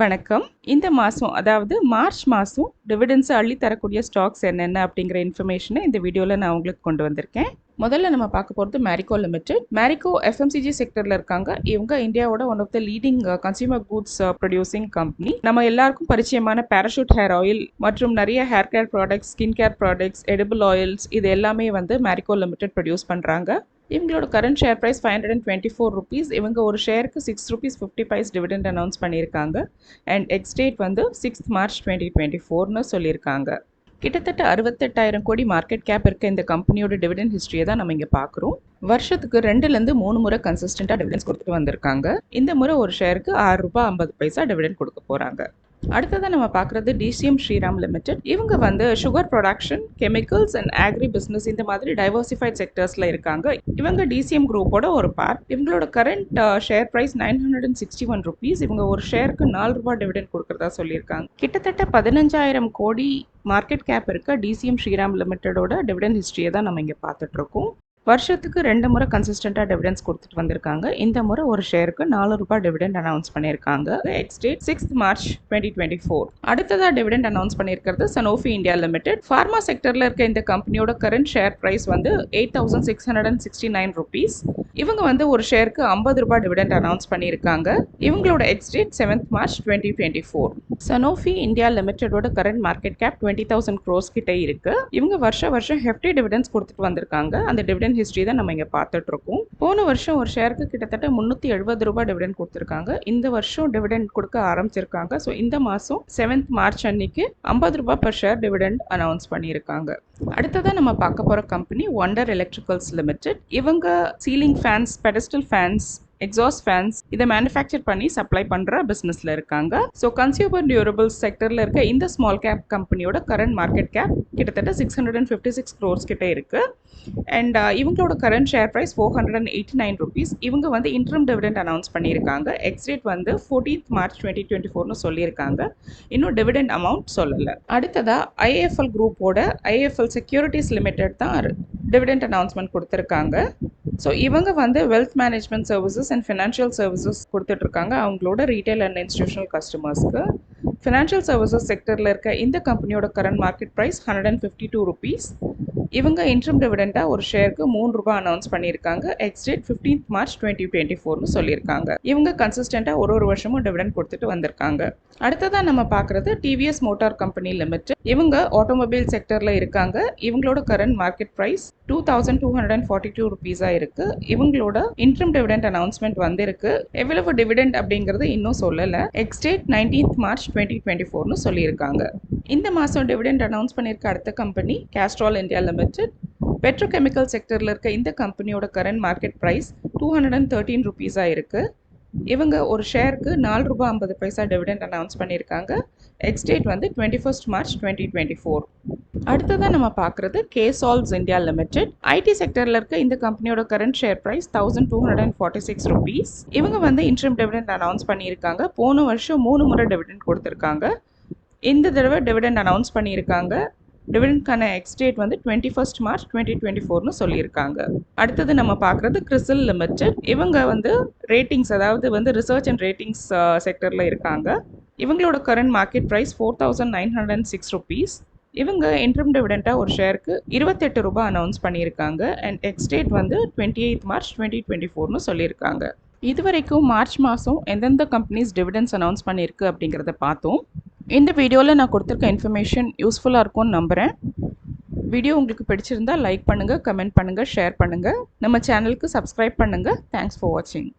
வணக்கம். இந்த மாதம் அதாவது மார்ச் மாதம் டிவிடென்ஸ் அள்ளி தரக்கூடிய ஸ்டாக்ஸ் என்னென்ன அப்படிங்கிற இன்ஃபர்மேஷனை இந்த வீடியோவில் நான் உங்களுக்கு கொண்டு வந்திருக்கேன். முதல்ல நம்ம பார்க்க போகிறது மேரிகோ லிமிடெட் மேரிகோ எஃப்எம்சிஜி செக்டரில் இருக்காங்க. இவங்க இந்தியாவோட one of the leading consumer goods producing company நம்ம எல்லாருக்கும் பரிச்சயமான பேராஷூட் ஹேர் ஆயில் மற்றும் நிறைய hair care products skin care products edible oils இது எல்லாமே வந்து மேரிகோ லிமிடெட் ப்ரொடியூஸ் பண்ணுறாங்க இவங்களோட current share price five hundred and twenty four rupees இவங்க ஒரு ஷேருக்கு six rupees fifty paise dividend announce பண்ணியிருக்காங்க. அண்ட் எக்ஸ்டேட் வந்து சிக்ஸ்த் மார்ச் டுவெண்ட்டி டுவெண்ட்டி ஃபோர்னு சொல்லியிருக்காங்க. கிட்டத்தட்ட அறுபத்தெட்டாயிரம் கோடி மார்க்கெட் கேப் இருக்க இந்த கம்பெனியோட டிவிடெண்ட் ஹிஸ்ட்ரியை தான் நம்ம இங்கே பார்க்குறோம். வருஷத்துக்கு ரெண்டுலேருந்து மூணு முறை கன்சிஸ்டண்ட்டாக டிவிடெண்ட்ஸ் கொடுத்துட்டு வந்திருக்காங்க. இந்த முறை ஒரு ஷேருக்கு ஆறு ரூபாய் ஐம்பது பைசா டிவிடெண்ட் கொடுக்க போகிறாங்க அடுத்ததாக நம்ம பார்க்குறது டிசிஎம் ஸ்ரீராம் லிமிடெட் இவங்க வந்து sugar production chemicals and agri business இந்த மாதிரி டைவர்சிஃபைட் செக்டர்ஸில் இருக்காங்க. இவங்க டிசிஎம் குரூப்போட ஒரு பார்ட் இவங்களோட current share price nine hundred and sixty one rupees இவங்க ஒரு ஷேருக்கு நாலு ரூபாய் டிவிடெண்ட் கொடுக்குறதா சொல்லியிருக்காங்க. கிட்டத்தட்ட பதினஞ்சாயிரம் கோடி மார்க்கெட் கேப் இருக்க டிசிஎம் ஸ்ரீராம் லிமிட்டடோட டிவிடெண்ட் ஹிஸ்ட்ரியை தான் நம்ம இங்கே பார்த்துட்ருக்கோம் வருஷத்துக்கு ரெண்டு முறை கன்சிஸ்டண்ட்டாக டிவிடன்ஸ் கொடுத்துட்டு வந்திருக்காங்க. இந்த முறை ஒரு ஷேருக்கு நாலு ரூபாய் டிவிடெண்ட் அனௌன்ஸ் பண்ணியிருக்காங்க. Ex date sixth March twenty twenty four அடுத்ததாக டிவிடெண்ட் அனௌன்ஸ் பண்ணியிருக்கிறது சனோஃபி இந்தியா லிமிடெட் ஃபார்மா செக்டரில் இருக்க இந்த கம்பெனியோட கரண்ட் ஷேர் ப்ரைஸ் வந்து eight thousand six hundred and sixty nine rupees இவங்க வந்து ஒரு ஷேருக்கு ஐம்பது ரூபாய் டிவிடெண்ட் அனௌன்ஸ் பண்ணியிருக்காங்க. இவங்களோட ex date seventh March twenty twenty four Sanofi India லிமிடெடோட current market cap twenty thousand crores கிட்ட இருக்கு. இவங்க வருஷம் வருஷம் ஹெஃப்டி டிவிடன்ஸ் கொடுத்துட்டு வந்திருக்காங்க. அந்த டிவிடெண்ட் ஹிஸ்ட்ரி தான் நம்ம இங்கே பார்த்துட்டு இருக்கோம் போன வருஷம் ஒரு ஷேருக்கு கிட்டத்தட்ட முந்நூற்றி எழுபது ரூபாய் டிவிடெண்ட் கொடுத்துருக்காங்க. இந்த வருஷம் டிவிடெண்ட் கொடுக்க ஆரம்பிச்சிருக்காங்க. ஸோ இந்த மாதம் செவன்த் மார்ச் அன்னைக்கு ஐம்பது ரூபாய் பர் ஷேர் டிவிடெண்ட் அனௌன்ஸ் பண்ணியிருக்காங்க. அடுத்ததாக நம்ம பார்க்க போகிற கம்பெனி ஒண்டர் எலக்ட்ரிக்கல்ஸ் லிமிடெட் இவங்க ceiling fans pedestal fans exhaust fans இதை மேனுஃபேக்சர் பண்ணி சப்ளை பண்ணுற பிஸ்னஸில் இருக்காங்க. ஸோ கன்சியூமர் டியூரபிள்ஸ் செக்டரில் இருக்க இந்த ஸ்மால் கேப் கம்பெனியோட கரண்ட் மார்க்கெட் கேப் கிட்டத்தட்ட six hundred and fifty six crores கிட்டே இருக்குது அண்ட் இவங்களோட current share price four hundred and eighty nine rupees இவங்க வந்து இன்ட்ரம் டிவிடெண்ட் அனௌன்ஸ் பண்ணியிருக்காங்க. எக்ஸ்டேட் வந்து ஃபோர்டீன்த் மார்ச் டுவெண்ட்டி டுவெண்ட்டி ஃபோர்னு சொல்லியிருக்காங்க. இன்னும் டிவிடெண்ட் அமௌண்ட் சொல்லலை. அடுத்ததாக ஐஏஎஃப்எல் குரூப்போட ஐஏஎஃப்எல் செக்யூரிட்டிஸ் லிமிடெட் தான் டிவிடெண்ட் அனௌன்ஸ்மெண்ட் கொடுத்துருக்காங்க. ஸோ இவங்க வந்து wealth management services and financial services கொடுத்துட்ருக்காங்க. அவங்களோட ரீட்டைல் அண்ட் இன்ஸ்டியூஷனல் கஸ்டமர்ஸ்க்கு ஃபினான்ஷியல் சர்வீசஸ் செக்டரில் இருக்க இந்த கம்பெனியோட current market price hundred and fifty two rupees இவங்க இன்ட்ரம் டிவிடெண்ட்டாக ஒரு ஷேருக்கு மூணு ரூபாய் அனௌன்ஸ் பண்ணியிருக்காங்க. Ex date fifteenth March twenty twenty ஃபோர்னு சொல்லியிருக்காங்க. இவங்க கன்சிஸ்டண்ட்டாக ஒரு ஒரு வருஷமும் டிவிடெண்ட் கொடுத்துட்டு வந்திருக்காங்க. அடுத்ததாக நம்ம பார்க்குறது டிவிஎஸ் மோட்டார் கம்பெனி லிமிடெட் இவங்க ஆட்டோமொபைல் செக்டரில் இருக்காங்க. இவங்களோட current market price two thousand two hundred and forty two ருபீஸாக இருக்குது இவங்களோட இன்ட்ரம் டிவிடெண்ட் அனௌன்ஸ்மெண்ட் வந்திருக்கு. எவ்வளவு டிவிடெண்ட் அப்படிங்கிறது இன்னும் சொல்லலை. Ex date nineteenth March twenty twenty ஃபோர்னு சொல்லியிருக்காங்க. இந்த மாதம் டிவிடெண்ட் அனௌன்ஸ் பண்ணியிருக்க அடுத்த company Castrol India limited petrochemical செக்டரில் இருக்க இந்த கம்பெனியோட current market price two hundred and thirteen ருபீஸாக இருக்குது இவங்க ஒரு ஷேருக்கு நாலு ரூபாய் ஐம்பது பைசா டிவிடெண்ட் அனௌன்ஸ் பண்ணியிருக்காங்க. எக்ஸ்டேட் வந்து twenty first March twenty twenty four அடுத்ததாக நம்ம பார்க்குறது கேசால்ஸ் இந்தியா லிமிடெட் ஐடி செக்டரில் இருக்க இந்த கம்பெனியோட current share price thousand two hundred and forty six rupees இவங்க வந்து இன்ட்ரம் டிவிடெண்ட் அனௌன்ஸ் பண்ணியிருக்காங்க. போன வருஷம் மூணு முறை டிவிடெண்ட் கொடுத்துருக்காங்க. இந்த தடவை டிவிடெண்ட் அனௌன்ஸ் பண்ணியிருக்காங்க. டிவிடெண்ட்கான எக்ஸ்டேட் வந்து twenty first March twenty twenty ஃபோர்னு சொல்லியிருக்காங்க. அடுத்தது நம்ம பார்க்குறது கிறிசல் லிமிடெட் இவங்க வந்து ரேட்டிங்ஸ் அதாவது வந்து ரிசர்ச் அண்ட் ரேட்டிங்ஸ் செக்டரில் இருக்காங்க. இவங்களோட current market price four thousand nine hundred and six rupees இவங்க இன்ட்ரம் டிவிடெண்ட்டாக ஒரு ஷேருக்கு இருபத்தெட்டு ரூபாய் அனௌன்ஸ் பண்ணியிருக்காங்க. அண்ட் எக்ஸ்டேட் வந்து twenty eighth March twenty twenty ஃபோர்னு சொல்லியிருக்காங்க. இது வரைக்கும் மார்ச் மாதம் எந்தெந்த கம்பெனிஸ் டிவிடெண்ட்ஸ் அனௌன்ஸ் பண்ணியிருக்கு அப்படிங்கிறத பார்த்தோம். இந்த வீடியோவில் நான் கொடுத்துருக்க இன்ஃபர்மேஷன் யூஸ்ஃபுல்லாக இருக்கும்னு நம்புகிறேன் வீடியோ உங்களுக்கு பிடிச்சிருந்தா லைக் பண்ணுங்கள் கமெண்ட் பண்ணுங்கள் ஷேர் பண்ணுங்கள் நம்ம சேனலுக்கு சப்ஸ்கிரைப் பண்ணுங்கள் தேங்க்ஸ் ஃபார் வாட்சிங்